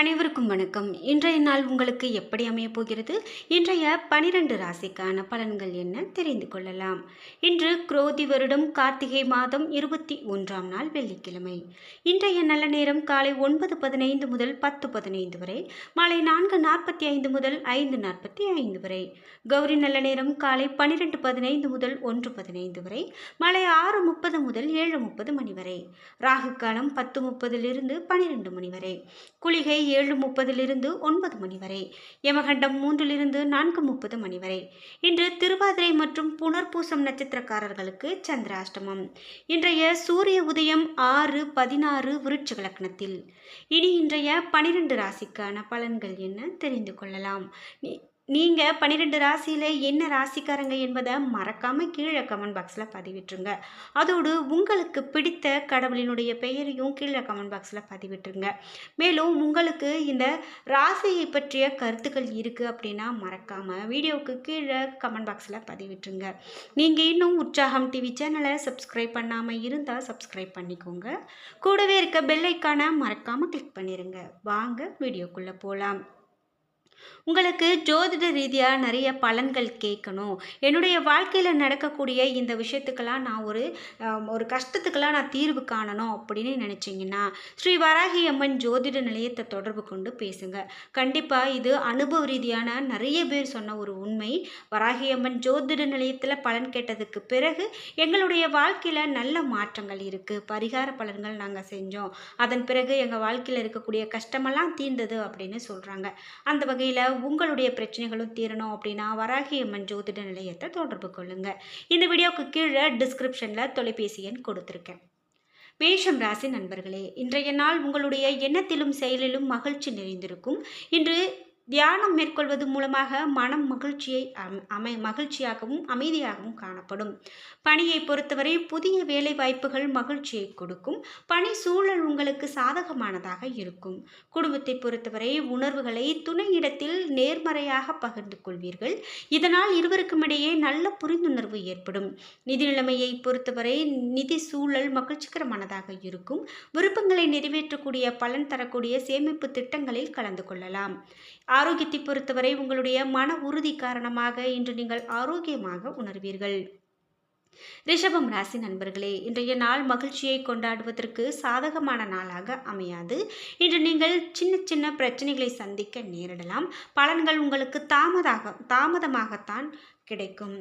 அனைவருக்கும் வணக்கம். இன்றைய நாள் உங்களுக்கு எப்படி அமையப் போகிறது? இன்றைய பனிரெண்டு ராசிக்கான பலன்கள் என்ன? தெரிந்து கொள்ளலாம். இன்று குரோதி வருடம் கார்த்திகை மாதம் இருபத்தி ஒன்றாம் நாள் வெள்ளிக்கிழமை. இன்றைய நல்ல நேரம் காலை ஒன்பது பதினைந்து முதல் பத்து பதினைந்து வரை மாலை நான்கு நாற்பத்தி ஐந்து முதல் ஐந்து நாற்பத்தி ஐந்து வரை. கௌரி நல்ல நேரம் காலை பனிரெண்டு பதினைந்து முதல் ஒன்று பதினைந்து வரை மாலை ஆறு முப்பது முதல் ஏழு முப்பது மணி வரை. ராகு காலம் பத்து முப்பதிலிருந்து பனிரெண்டு மணி வரை. குளிகை ஏழு முப்பதிலிருந்து ஒன்பது மணி வரை யமகண்டம் மூன்றிலிருந்து நான்கு முப்பது மணி வரை. இன்று திருவாதிரை மற்றும் புனர்பூசம் நட்சத்திரக்காரர்களுக்கு சந்திராஷ்டமம். இன்றைய சூரிய உதயம் ஆறு பதினாறு விருட்ச லக்னத்தில் இனி இன்றைய பனிரெண்டு ராசிக்கான பலன்கள் என்ன தெரிந்து கொள்ளலாம். நீங்கள் பன்னிரெண்டு ராசியில் என்ன ராசிக்காரங்க என்பதை மறக்காமல் கீழே கமெண்ட் பாக்ஸில் பதிவிட்டுருங்க. அதோடு உங்களுக்கு பிடித்த கடவுளினுடைய பெயரையும் கீழே கமெண்ட் பாக்ஸில் பதிவிட்டுருங்க. மேலும் உங்களுக்கு இந்த ராசியை பற்றிய கருத்துக்கள் இருக்குது அப்படின்னா மறக்காமல் வீடியோவுக்கு கீழே கமெண்ட் பாக்ஸில் பதிவிட்டுருங்க. நீங்கள் இன்னும் உற்சாகம் டிவி சேனலை சப்ஸ்கிரைப் பண்ணாமல் இருந்தால் சப்ஸ்கிரைப் பண்ணிக்கோங்க. கூடவே இருக்க பெல்லைக்கான மறக்காமல் கிளிக் பண்ணிடுங்க வாங்க வீடியோக்குள்ளே போகலாம் உங்களுக்கு ஜோதிட ரீதியாக நிறைய பலன்கள் கேட்கணும். என்னுடைய வாழ்க்கையில் நடக்கக்கூடிய இந்த விஷயத்துக்கெல்லாம் நான் ஒரு ஒரு கஷ்டத்துக்கெல்லாம் நான் தீர்வு காணணும் அப்படின்னு நினச்சிங்கன்னா ஸ்ரீ வராகி அம்மன் ஜோதிட நிலையத்தை தொடர்பு கொண்டு பேசுங்க. கண்டிப்பாக இது அனுபவ ரீதியான நிறைய பேர் சொன்ன ஒரு உண்மை. வராகி அம்மன் ஜோதிட நிலையத்தில் பலன் கேட்டதுக்கு பிறகு எங்களுடைய வாழ்க்கையில் நல்ல மாற்றங்கள் இருக்குது பரிகார பலன்கள் நாங்கள் செஞ்சோம். அதன் பிறகு எங்கள் வாழ்க்கையில் இருக்கக்கூடிய கஷ்டமெல்லாம் தீர்ந்தது அப்படின்னு சொல்கிறாங்க அந்த வகையில் உங்களுடைய பிரச்சனைகளும் தீரணும் அப்படின்னா வராகி அம்மன் ஜோதிட நிலையத்தை தொடர்பு கொள்ளுங்கள் இந்த வீடியோவுக்கு கீழே டிஸ்கிரிப்ஷனில் தொலைபேசி எண் கொடுத்துருக்கேன். மேஷம் ராசி நண்பர்களே இன்றைய நாள் உங்களுடைய எண்ணத்திலும் செயலிலும் மகிழ்ச்சி நிறைந்திருக்கும். இன்று தியானம் மேற்கொள்வது மூலமாக மனம் மகிழ்ச்சியை அம்- அமை மகிழ்ச்சியாகவும் அமைதியாகவும் காணப்படும். பணியை பொறுத்தவரை புதிய வேலை வாய்ப்புகள் மகிழ்ச்சியை கொடுக்கும். பணி சூழல் உங்களுக்கு சாதகமானதாக இருக்கும். குடும்பத்தை பொறுத்தவரை உணர்வுகளை துணையிடத்தில் நேர்மறையாக பகிர்ந்து கொள்வீர்கள். இதனால் இருவருக்கும் இடையே நல்ல புரிந்துணர்வு ஏற்படும். நிதி நிலைமையை பொறுத்தவரை நிதி சூழல் மகிழ்ச்சிகரமானதாக இருக்கும். விருப்பங்களை நிறைவேற்றக்கூடிய பலன் தரக்கூடிய சேமிப்பு திட்டங்களில் கலந்து கொள்ளலாம். ஆரோக்கியத்தை பொறுத்தவரை உங்களுடைய மன உறுதி காரணமாக இன்று நீங்கள் ஆரோக்கியமாக உணர்வீர்கள். ரிஷபம் ராசி நண்பர்களே இன்றைய நாள் மகிழ்ச்சியை கொண்டாடுவதற்கு சாதகமான நாளாக அமையாது. இன்று நீங்கள் சின்ன சின்ன பிரச்சனைகளை சந்திக்க நேரிடலாம். பலன்கள் உங்களுக்கு தாமதாக தாமதமாகத்தான் கிடைக்கும்.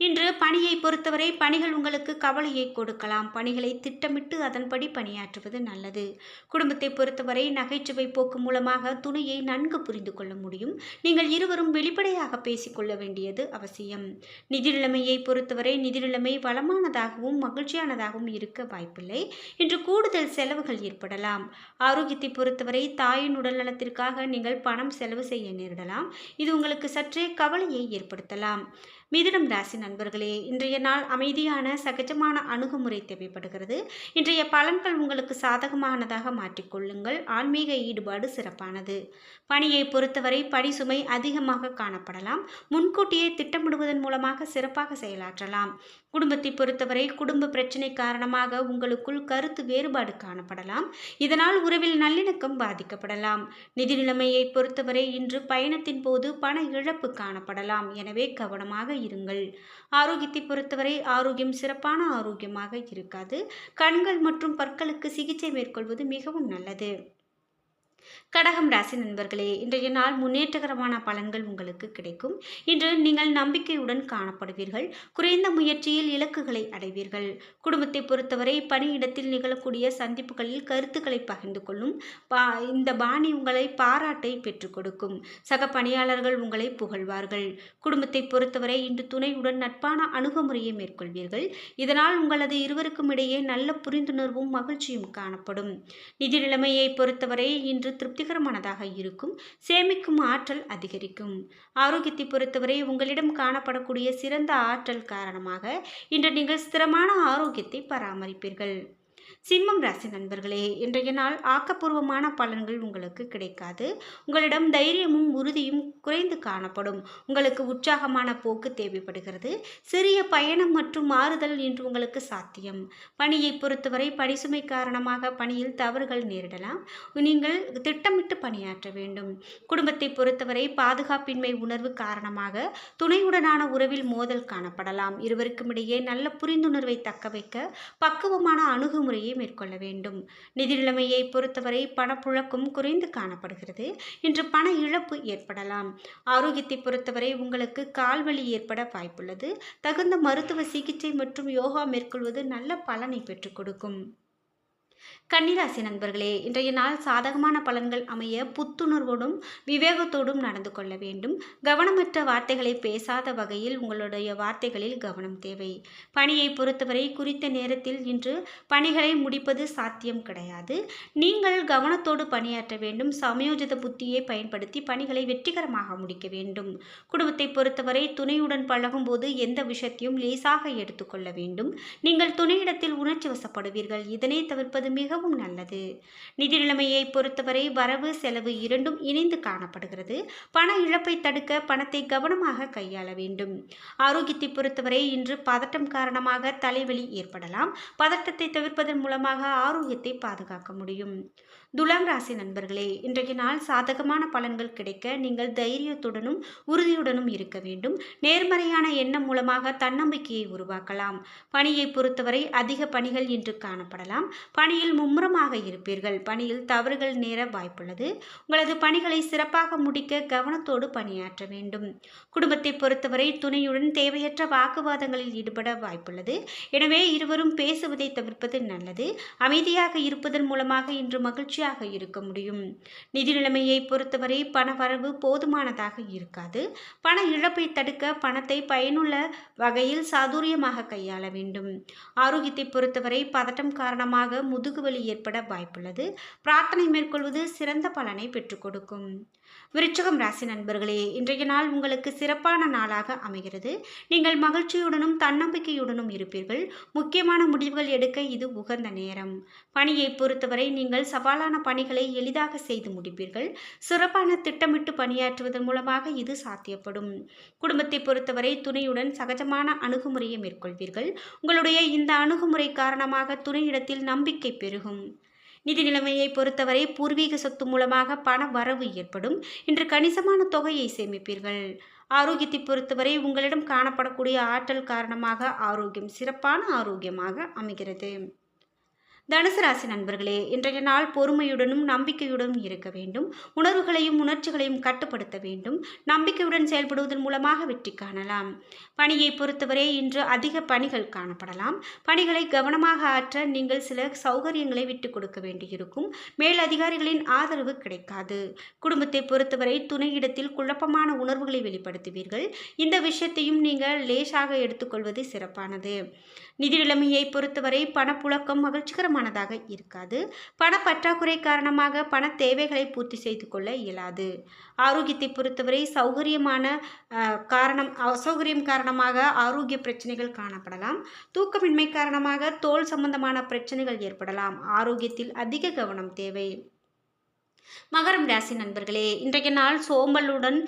இன்று பணியை பொறுத்தவரை பணிகள் உங்களுக்கு கவலையை கொடுக்கலாம். பணிகளை திட்டமிட்டு அதன்படி பணியாற்றுவது நல்லது. குடும்பத்தை பொறுத்தவரை நகைச்சுவை போக்கு மூலமாக துணையை நன்கு புரிந்து கொள்ள முடியும். நீங்கள் இருவரும் வெளிப்படையாக பேசிக்கொள்ள வேண்டியது அவசியம். நிதி நிலைமையை பொறுத்தவரை நிதி நிலைமை வளமானதாகவும் மகிழ்ச்சியானதாகவும் இருக்க வாய்ப்பில்லை. இன்று கூடுதல் செலவுகள் ஏற்படலாம். ஆரோக்கியத்தை பொறுத்தவரை தாயின் உடல் நலத்திற்காக நீங்கள் பணம் செலவு செய்ய நேரிடலாம். இது உங்களுக்கு சற்றே கவலையை ஏற்படுத்தலாம். மிதுனம் ராசி நண்பர்களே இன்றைய நாள் அமைதியான சகஜமான அணுகுமுறை தேவைப்படுகிறது. இன்றைய பலன்கள் உங்களுக்கு சாதகமானதாக மாற்றிக்கொள்ளுங்கள் ஆன்மீக ஈடுபாடு சிறப்பானது. பணியை பொறுத்தவரை பணி சுமை அதிகமாக காணப்படலாம். முன்கூட்டியே திட்டமிடுவதன் மூலமாக சிறப்பாக செயலாற்றலாம். குடும்பத்தை பொறுத்தவரை குடும்ப பிரச்சனை காரணமாக உங்களுக்குள் கருத்து வேறுபாடு காணப்படலாம். இதனால் உறவில் நல்லிணக்கம் பாதிக்கப்படலாம். நிதி நிலைமையை பொறுத்தவரை இன்று பயணத்தின் போது பண இழப்பு காணப்படலாம். எனவே கவனமாக இருங்கள். ஆரோக்கியத்தை பொறுத்தவரை ஆரோக்கியம் சிறப்பான ஆரோக்கியமாக இருக்காது. கண்கள் மற்றும் பற்களுக்கு சிகிச்சை மேற்கொள்வது மிகவும் நல்லது. கடகம் ராசி நண்பர்களே இன்றைய நாள் முன்னேற்றகரமான பலன்கள் உங்களுக்கு கிடைக்கும். இன்று நீங்கள் நம்பிக்கையுடன் காணப்படுவீர்கள். குறைந்த முயற்சியில் இலக்குகளை அடைவீர்கள். குடும்பத்தை பொறுத்தவரை பணியிடத்தில் நிகழக்கூடிய சந்திப்புகளில் கருத்துக்களை பகிர்ந்து கொள்ளும் பா இந்த பாணி உங்களை பாராட்டை பெற்றுக் கொடுக்கும். சக பணியாளர்கள் உங்களை புகழ்வார்கள். குடும்பத்தை பொறுத்தவரை இன்று துணையுடன் நட்பான அணுகுமுறையை மேற்கொள்வீர்கள். இதனால் உங்களது இருவருக்கும் இடையே நல்ல புரிந்துணர்வும் மகிழ்ச்சியும் காணப்படும். நிதி நிலைமையை பொறுத்தவரை இன்று திருப்திகரமானதாக இருக்கும். சேமிக்கும் ஆற்றல் அதிகரிக்கும். ஆரோக்கியத்தை பொறுத்தவரை உங்களிடம் காணப்படக்கூடிய சிறந்த ஆற்றல் காரணமாக இன்று நீங்கள் ஸ்திரமான ஆரோக்கியத்தை பராமரிப்பீர்கள். சிம்மம் ராசி நண்பர்களே இன்றைய நாள் ஆக்கப்பூர்வமான பலன்கள் உங்களுக்கு கிடைக்காது. உங்களிடம் தைரியமும் உறுதியும் குறைந்து காணப்படும். உங்களுக்கு உற்சாகமான போக்கு தேவைப்படுகிறது. சிறிய பயணம் மற்றும் மாறுதல் இன்று உங்களுக்கு சாத்தியம். பணியை பொறுத்தவரை பணிசுமை காரணமாக பணியில் தவறுகள் நேரிடலாம். நீங்கள் திட்டமிட்டு பணியாற்ற வேண்டும். குடும்பத்தை பொறுத்தவரை பாதுகாப்பின்மை உணர்வு காரணமாக துணையுடனான உறவில் மோதல் காணப்படலாம். இருவருக்கும் இடையே நல்ல புரிந்துணர்வை தக்க வைக்க பக்குவமான முறையை மேற்கொள்ள வேண்டும். நிதி நிலைமையை பொறுத்தவரை பணப்புழக்கம் குறைந்து காணப்படுகிறது. இன்று பண இழப்பு ஏற்படலாம். ஆரோக்கியத்தை பொறுத்தவரை உங்களுக்கு கால்வலி ஏற்பட வாய்ப்புள்ளது. தகுந்த மருத்துவ சிகிச்சை மற்றும் யோகா மேற்கொள்வது நல்ல பலனை பெற்றுக் கொடுக்கும். கன்னிராசி நண்பர்களே இன்றைய நாள் சாதகமான பலன்கள் அமைய புத்துணர்வோடும் விவேகத்தோடும் நடந்து கொள்ள வேண்டும். கவனமற்ற வார்த்தைகளை பேசாத வகையில் உங்களுடைய வார்த்தைகளில் கவனம் தேவை. பணியை பொறுத்தவரை குறித்த நேரத்தில் இன்று பணிகளை முடிப்பது சாத்தியம் கிடையாது. நீங்கள் கவனத்தோடு பணியாற்ற வேண்டும். சமயோஜித புத்தியை பயன்படுத்தி பணிகளை வெற்றிகரமாக முடிக்க வேண்டும். குடும்பத்தை பொறுத்தவரை துணையுடன் பழகும் போது எந்த விஷயத்தையும் லேசாக எடுத்துக்கொள்ள வேண்டும். நீங்கள் துணையிடத்தில் உணர்ச்சி வசப்படுவீர்கள். இதனை தவிர்ப்பது மிகவும் நல்லது. நிதி நிலைமையை பொறுத்தவரை வரவு செலவு இரண்டும் இணைந்து காணப்படுகிறது. பண இழப்பை தடுக்க பணத்தை கவனமாக கையாள வேண்டும். ஆரோக்கியத்தை பொறுத்தவரை இன்று பதட்டம் காரணமாக தலைவலி ஏற்படலாம். பதட்டத்தை தவிர்ப்பதன் மூலமாக ஆரோக்கியத்தை பாதுகாக்க முடியும். துலாம் ராசி நண்பர்களே இன்றைய நாள் சாதகமான பலன்கள் கிடைக்க நீங்கள் தைரியத்துடனும் உறுதியுடனும் இருக்க வேண்டும். நேர்மறையான எண்ணம் மூலமாக தன்னம்பிக்கையை உருவாக்கலாம். பணியை பொறுத்தவரை அதிக பணிகள் இன்று காணப்படலாம். பணியில் மும்முரமாக இருப்பீர்கள். பணியில் தவறுகள் நேர வாய்ப்புள்ளது. உங்களது பணிகளை சிறப்பாக முடிக்க கவனத்தோடு பணியாற்ற வேண்டும். குடும்பத்தை பொறுத்தவரை துணையுடன் தேவையற்ற வாக்குவாதங்களில் ஈடுபட வாய்ப்புள்ளது. எனவே இருவரும் பேசுவதை தவிர்ப்பது நல்லது. அமைதியாக இருப்பதன் மூலமாக இன்று மகிழ்ச்சி மகிழ்ச்சியாக இருக்க முடியும். நிதி நிலைமையை பொறுத்தவரை பண வரவு போதுமானதாக இருக்காது. பண இழப்பை தடுக்க பணத்தை பயனுள்ள வகையில் சாதுரியமாக கையாள வேண்டும். ஆரோக்கியத்தை பொறுத்தவரை பதட்டம் காரணமாக முதுகுவலி ஏற்பட வாய்ப்புள்ளது. பிரார்த்தனை மேற்கொள்வது சிறந்த பலனை பெற்றுக் கொடுக்கும். விருச்சகம் ராசி நண்பர்களே இன்றைய நாள் உங்களுக்கு சிறப்பான நாளாக அமைகிறது. நீங்கள் மகிழ்ச்சியுடனும் தன்னம்பிக்கையுடனும் இருப்பீர்கள். முக்கியமான முடிவுகள் எடுக்க இது உகந்த நேரம். பணியை பொறுத்தவரை நீங்கள் சவாலான பணிகளை எளிதாக செய்து முடிப்பீர்கள். சிறப்பான திட்டமிட்டு பணியாற்றுவதன் மூலமாக இது சாத்தியப்படும். குடும்பத்தை பொறுத்தவரை துணையுடன் சகஜமான அணுகுமுறையை மேற்கொள்வீர்கள். உங்களுடைய இந்த அணுகுமுறை காரணமாக துணையிடத்தில் நம்பிக்கை பெருகும். நிதி நிலைமையை பொறுத்தவரை பூர்வீக சொத்து மூலமாக பண வரவு ஏற்படும். இன்று கணிசமான தொகையை சேமிப்பீர்கள். ஆரோக்கியத்தை பொறுத்தவரை உங்களிடம் காணப்படக்கூடிய ஆற்றல் காரணமாக ஆரோக்கியம் சிறப்பான ஆரோக்கியமாக அமைகிறது. தனுசு ராசி நண்பர்களே இன்றைய நாள் பொறுமையுடனும் நம்பிக்கையுடனும் இருக்க வேண்டும். உணர்வுகளையும் உணர்ச்சிகளையும் கட்டுப்படுத்த வேண்டும். நம்பிக்கையுடன் செயல்படுவதன் மூலமாக வெற்றி காணலாம். பணியை பொறுத்தவரை இன்று அதிக பணிகள் காணப்படலாம். பணிகளை கவனமாக ஆற்ற நீங்கள் சில சௌகரியங்களை விட்டு கொடுக்க வேண்டியிருக்கும். மேல் அதிகாரிகளின் ஆதரவு கிடைக்காது. குடும்பத்தை பொறுத்தவரை துணையிடத்தில் குழப்பமான உணர்வுகளை வெளிப்படுத்துவீர்கள். இந்த விஷயத்தையும் நீங்கள் லேசாக எடுத்துக்கொள்வது சிறப்பானது. நிதி நிலைமையை பொறுத்தவரை பணப்புழக்கம் போதுமானதாக இருக்காது. பண பற்றாக்குறை காரணமாக பண தேவைகளை பூர்த்தி செய்து கொள்ள இயலாது. ஆரோக்கியத்தை பொறுத்தவரை சௌகரியமான காரணம் அசௌகரியம் காரணமாக ஆரோக்கிய பிரச்சனைகள் காணப்படலாம். தூக்கமின்மை காரணமாக தோல் சம்பந்தமான பிரச்சனைகள் ஏற்படலாம். ஆரோக்கியத்தில் அதிக கவனம் தேவை. மகரம் ராசி நண்பர்களே இன்றைய நாள் சோம்பலுடன்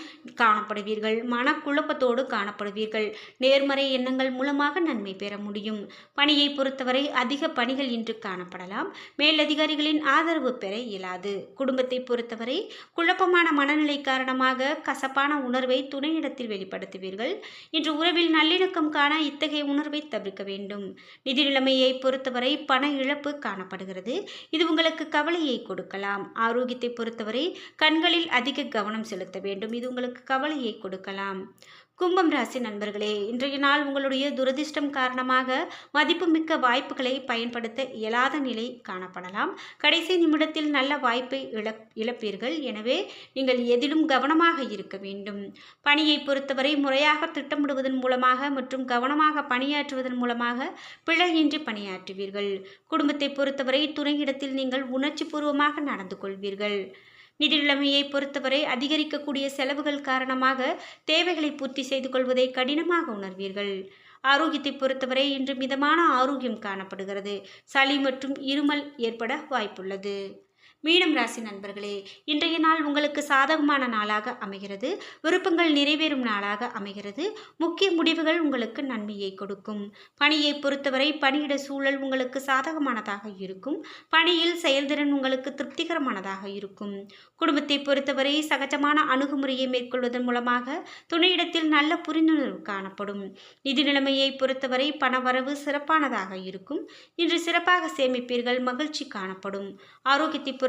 காணப்படுவீர்கள் மனக்குழப்பத்தோடு காணப்படுவீர்கள். நேர்மறை எண்ணங்கள் மூலமாக நன்மை பெற முடியும். பணியை பொறுத்தவரை அதிக பணிகள் இன்று காணப்படலாம். மேலதிகாரிகளின் ஆதரவு பெற இயலாது. குடும்பத்தை பொறுத்தவரை குழப்பமான மனநிலை காரணமாக கசப்பான உணர்வை துணையிடத்தில் வெளிப்படுத்துவீர்கள். இன்று உறவில் நல்லிணக்கம் காண இத்தகைய உணர்வை தவிர்க்க வேண்டும். நிதி நிலைமையை பொறுத்தவரை பண இழப்பு காணப்படுகிறது. இது உங்களுக்கு கவலையை கொடுக்கலாம். ஆரோக்கியத்தை பொறுத்தவரை கண்களில் அதிக கவனம் செலுத்த வேண்டும். இது உங்களுக்கு கவலையை கொடுக்கலாம். கும்பம் ராசி நண்பர்களே இன்றைய நாள் உங்களுடைய துரதிர்ஷ்டம் காரணமாக மதிப்புமிக்க வாய்ப்புகளை பயன்படுத்த இயலாத நிலை காணப்படலாம். கடைசி நிமிடத்தில் நல்ல வாய்ப்பை இழப் இழப்பீர்கள். எனவே நீங்கள் எதிலும் கவனமாக இருக்க வேண்டும். பணியை பொறுத்தவரை முறையாக திட்டமிடுவதன் மூலமாக மற்றும் கவனமாக பணியாற்றுவதன் மூலமாக பிழையின்றி பணியாற்றுவீர்கள். குடும்பத்தை பொறுத்தவரை துணையிடத்தில் நீங்கள் உணர்ச்சி பூர்வமாக நடந்து கொள்வீர்கள். நிதி நிலைமையை பொறுத்தவரை அதிகரிக்கக்கூடிய செலவுகள் காரணமாக தேவைகளை பூர்த்தி செய்து கொள்வதை கடினமாக உணர்வீர்கள். ஆரோக்கியத்தை பொறுத்தவரை இன்று மிதமான ஆரோக்கியம் காணப்படுகிறது. சளி மற்றும் இருமல் ஏற்பட வாய்ப்புள்ளது. மீனம் ராசி நண்பர்களே இன்றைய நாள் உங்களுக்கு சாதகமான நாளாக அமைகிறது. விருப்பங்கள் நிறைவேறும் நாளாக அமைகிறது. முக்கிய முடிவுகள் உங்களுக்கு நன்மையை கொடுக்கும். பணியை பொறுத்தவரை பணியிட சூழல் உங்களுக்கு சாதகமானதாக இருக்கும். பணியில் செயல்திறன் உங்களுக்கு திருப்திகரமானதாக இருக்கும். குடும்பத்தை பொறுத்தவரை சகஜமான அணுகுமுறையை மேற்கொள்வதன் மூலமாக துணையிடத்தில் நல்ல புரிந்துணர்வு காணப்படும். நிதி நிலைமையை பொறுத்தவரை பணவரவு சிறப்பானதாக இருக்கும். இன்று சிறப்பாக சேமிப்பீர்கள் மகிழ்ச்சி காணப்படும். ஆரோக்கியத்தை